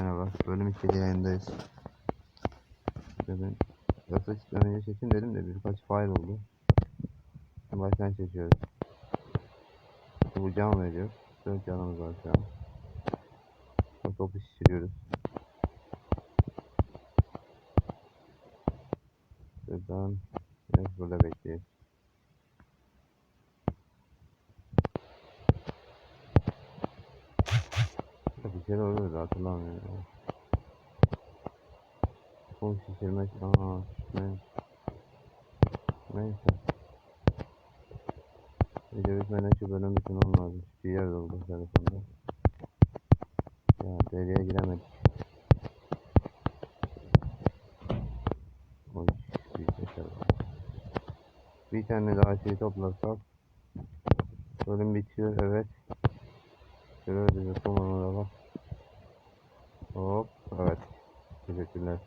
Merhaba. Bölüm 2 yayındayız. Dedim. Yoksa önce çekin dedim de birkaç file oldu. Şimdi baştan çekiyoruz. Bu can veriyor. 4 canımız var şu an. Topu şişiriyoruz. Şuradan evet, burada bekleyelim. Bir kere oluyordu hatırlamıyorum. Kum şişirmek. Aa, ne? Neyse. Video bitmeden şu bölüm bitirmem lazım. Bir yer doldu telefonda. Ya deliye giremedik. Oy, bir var. Bir tane daha şey toplarsak bölüm bitiyor evet. Şöyle da bak. Evet. Teşekkürler.